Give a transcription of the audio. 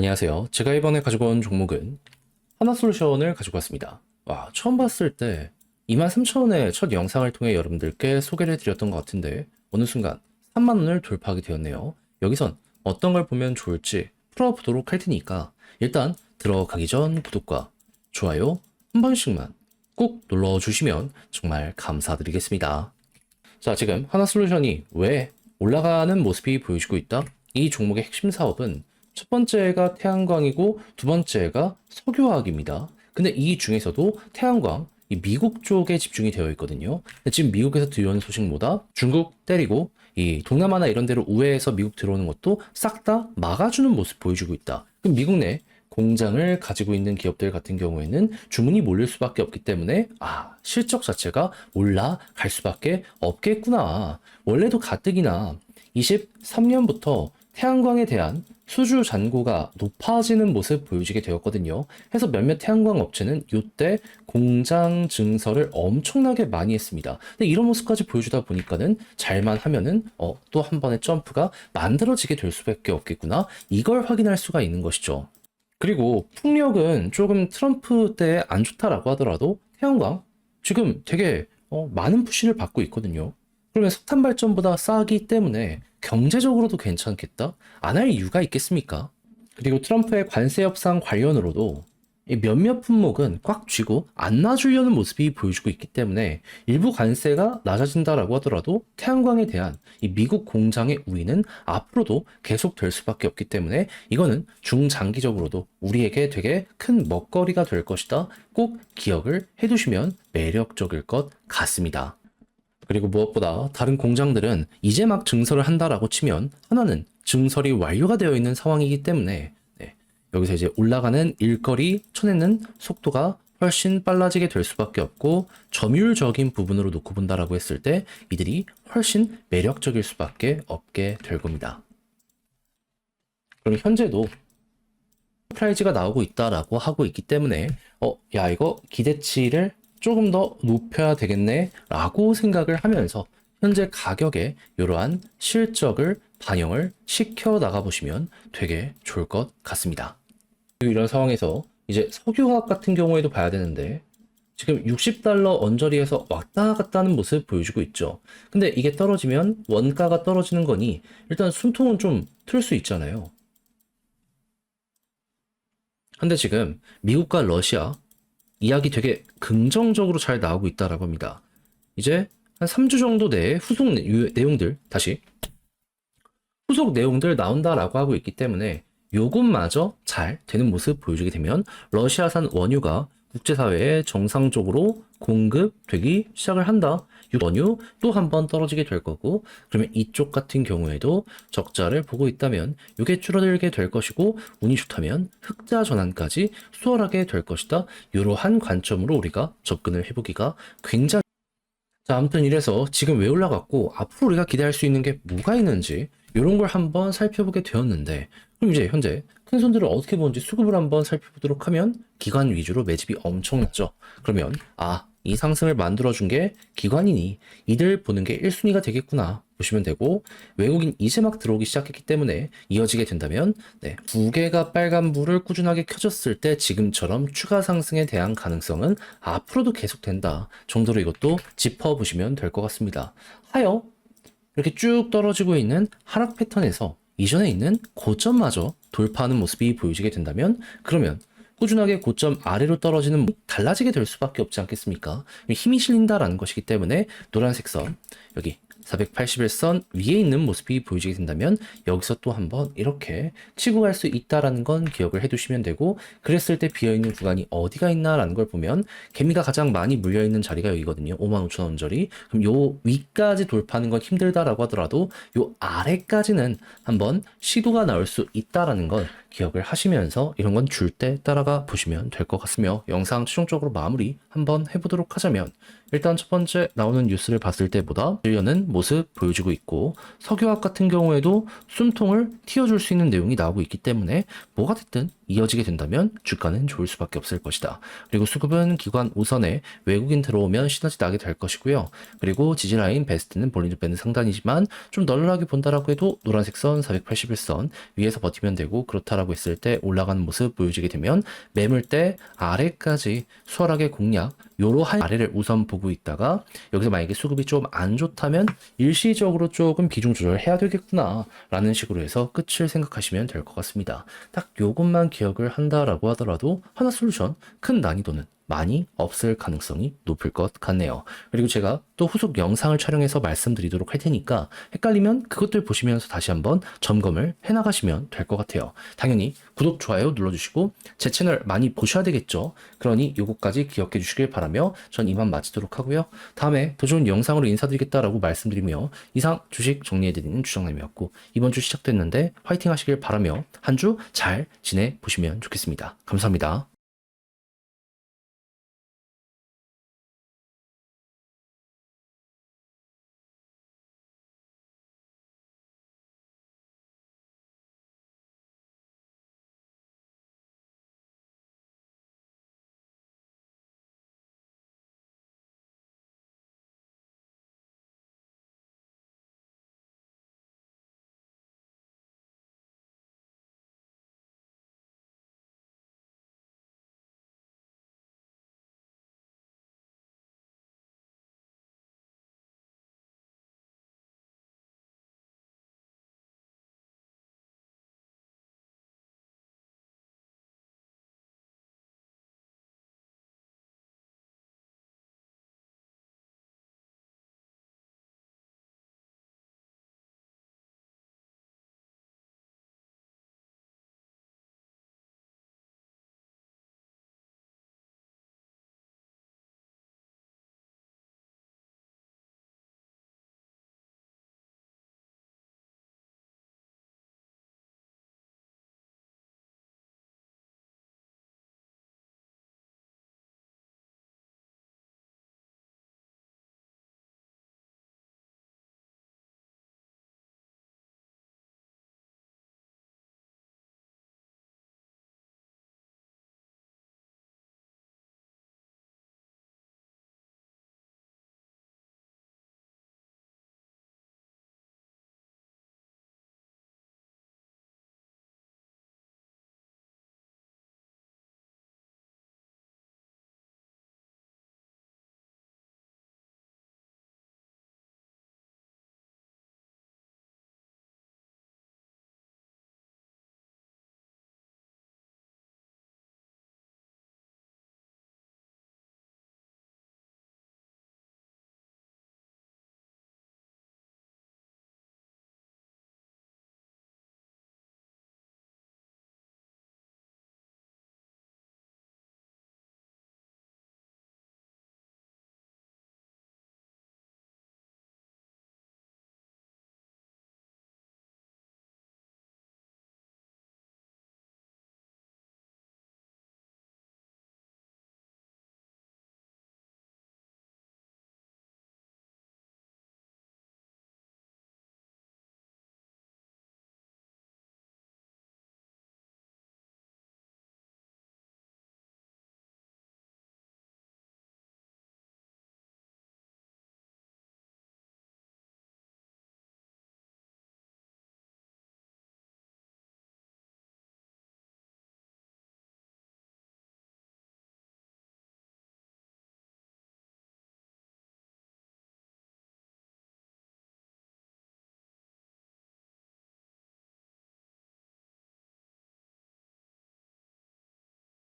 안녕하세요. 제가 이번에 가지고 온 종목은 하나솔루션을 가지고 왔습니다. 와, 처음 봤을 때 23,000원의 첫 영상을 통해 여러분들께 소개를 해드렸던 것 같은데 어느 순간 3만원을 돌파하게 되었네요. 여기선 어떤 걸 보면 좋을지 풀어보도록 할 테니까 일단 들어가기 전 구독과 좋아요 한 번씩만 꼭 눌러주시면 정말 감사드리겠습니다. 자, 지금 하나솔루션이 왜 올라가는 모습이 보여지고 있다? 이 종목의 핵심 사업은 첫 번째가 태양광이고 두 번째가 석유화학입니다. 근데 이 중에서도 태양광, 이 미국 쪽에 집중이 되어 있거든요. 지금 미국에서 들어오는 소식보다 중국 때리고 이 동남아나 이런 데로 우회해서 미국 들어오는 것도 싹 다 막아주는 모습 보여주고 있다. 그럼 미국 내 공장을 가지고 있는 기업들 같은 경우에는 주문이 몰릴 수밖에 없기 때문에 아 실적 자체가 올라갈 수밖에 없겠구나. 원래도 가뜩이나 23년부터 태양광에 대한 수주 잔고가 높아지는 모습 보여지게 되었거든요. 해서 몇몇 태양광 업체는 이때 공장 증설을 엄청나게 많이 했습니다. 근데 이런 모습까지 보여주다 보니까는 잘만 하면은 어, 또 한 번의 점프가 만들어지게 될 수밖에 없겠구나. 이걸 확인할 수가 있는 것이죠. 그리고 풍력은 조금 트럼프 때 안 좋다라고 하더라도 태양광 지금 되게 어, 많은 푸시를 받고 있거든요. 그러면 석탄 발전보다 싸기 때문에 경제적으로도 괜찮겠다? 안 할 이유가 있겠습니까? 그리고 트럼프의 관세 협상 관련으로도 이 몇몇 품목은 꽉 쥐고 안 놔주려는 모습이 보여주고 있기 때문에 일부 관세가 낮아진다라고 하더라도 태양광에 대한 이 미국 공장의 우위는 앞으로도 계속될 수밖에 없기 때문에 이거는 중장기적으로도 우리에게 되게 큰 먹거리가 될 것이다. 꼭 기억을 해두시면 매력적일 것 같습니다. 그리고 무엇보다 다른 공장들은 이제 막 증설을 한다라고 치면 하나는 증설이 완료가 되어 있는 상황이기 때문에 네, 여기서 이제 올라가는 일거리 쳐내는 속도가 훨씬 빨라지게 될 수밖에 없고 점유율적인 부분으로 놓고 본다라고 했을 때 이들이 훨씬 매력적일 수밖에 없게 될 겁니다. 그럼 현재도 프라이즈가 나오고 있다라고 하고 있기 때문에 어, 야 이거 기대치를 조금 더 높여야 되겠네 라고 생각을 하면서 현재 가격에 이러한 실적을 반영을 시켜 나가 보시면 되게 좋을 것 같습니다. 이런 상황에서 이제 석유화학 같은 경우에도 봐야 되는데 지금 60달러 언저리에서 왔다 갔다 하는 모습 보여주고 있죠. 근데 이게 떨어지면 원가가 떨어지는 거니 일단 숨통은 좀 틀 수 있잖아요. 근데 지금 미국과 러시아 이야기 되게 긍정적으로 잘 나오고 있다라고 합니다. 이제 한 3주 정도 내에 후속 내용들 다시 후속 내용들 나온다라고 하고 있기 때문에 요것마저 잘 되는 모습 보여주게 되면 러시아산 원유가 국제사회에 정상적으로 공급되기 시작을 한다. 이 원유 또 한 번 떨어지게 될 거고 그러면 이쪽 같은 경우에도 적자를 보고 있다면 이게 줄어들게 될 것이고 운이 좋다면 흑자 전환까지 수월하게 될 것이다. 이러한 관점으로 우리가 접근을 해보기가 굉장히 자, 아무튼 이래서 지금 왜 올라갔고 앞으로 우리가 기대할 수 있는 게 뭐가 있는지 이런 걸 한번 살펴보게 되었는데 그럼 이제 현재 큰 손들을 어떻게 보는지 수급을 한번 살펴보도록 하면 기관 위주로 매집이 엄청났죠. 그러면 아, 이 상승을 만들어준 게 기관이니 이들 보는 게 1순위가 되겠구나 보시면 되고 외국인 이제 막 들어오기 시작했기 때문에 이어지게 된다면 네, 두 개가 빨간 불을 꾸준하게 켜졌을 때 지금처럼 추가 상승에 대한 가능성은 앞으로도 계속된다 정도로 이것도 짚어보시면 될 것 같습니다. 하여 이렇게 쭉 떨어지고 있는 하락 패턴에서 이전에 있는 고점마저 돌파하는 모습이 보여지게 된다면 그러면 꾸준하게 고점 아래로 떨어지는 달라지게 될 수밖에 없지 않겠습니까? 힘이 실린다라는 것이기 때문에 노란색 선 여기 481선 위에 있는 모습이 보여지게 된다면 여기서 또 한번 이렇게 치고 갈 수 있다라는 건 기억을 해두시면 되고 그랬을 때 비어있는 구간이 어디가 있나라는 걸 보면 개미가 가장 많이 물려있는 자리가 여기거든요 55,000원짜리 그럼 요 위까지 돌파하는 건 힘들다라고 하더라도 요 아래까지는 한번 시도가 나올 수 있다라는 건 기억을 하시면서 이런 건 줄 때 따라가 보시면 될 것 같으며 영상 최종적으로 마무리 한번 해보도록 하자면 일단 첫 번째 나오는 뉴스를 봤을 때보다 밀려는 모습 보여주고 있고 석유화학 같은 경우에도 숨통을 틔워줄 수 있는 내용이 나오고 있기 때문에 뭐가 됐든 이어지게 된다면 주가는 좋을 수밖에 없을 것이다. 그리고 수급은 기관 우선에 외국인 들어오면 시너지 나게 될 것이고요. 그리고 지지라인 베스트는 볼린저 밴드 상단이지만 좀 널널하게 본다라고 해도 노란색 선 481선 위에서 버티면 되고 그렇다라고 했을 때 올라가는 모습 보여지게 되면 매물대 아래까지 수월하게 공략 요러한 아래를 우선 보고 있다가 여기서 만약에 수급이 좀 안 좋다면 일시적으로 조금 비중 조절해야 되겠구나 라는 식으로 해서 끝을 생각하시면 될 것 같습니다. 딱 요것만 기 억을 한다라고 하더라도 하나 솔루션 큰 난이도는 많이 없을 가능성이 높을 것 같네요. 그리고 제가 또 후속 영상을 촬영해서 말씀드리도록 할 테니까 헷갈리면 그것들 보시면서 다시 한번 점검을 해나가시면 될 것 같아요. 당연히 구독, 좋아요 눌러주시고 제 채널 많이 보셔야 되겠죠. 그러니 요거까지 기억해 주시길 바라며 전 이만 마치도록 하고요. 다음에 더 좋은 영상으로 인사드리겠다라고 말씀드리며 이상 주식 정리해드리는 주정남이었고 이번 주 시작됐는데 화이팅 하시길 바라며 한 주 잘 지내보시면 좋겠습니다. 감사합니다.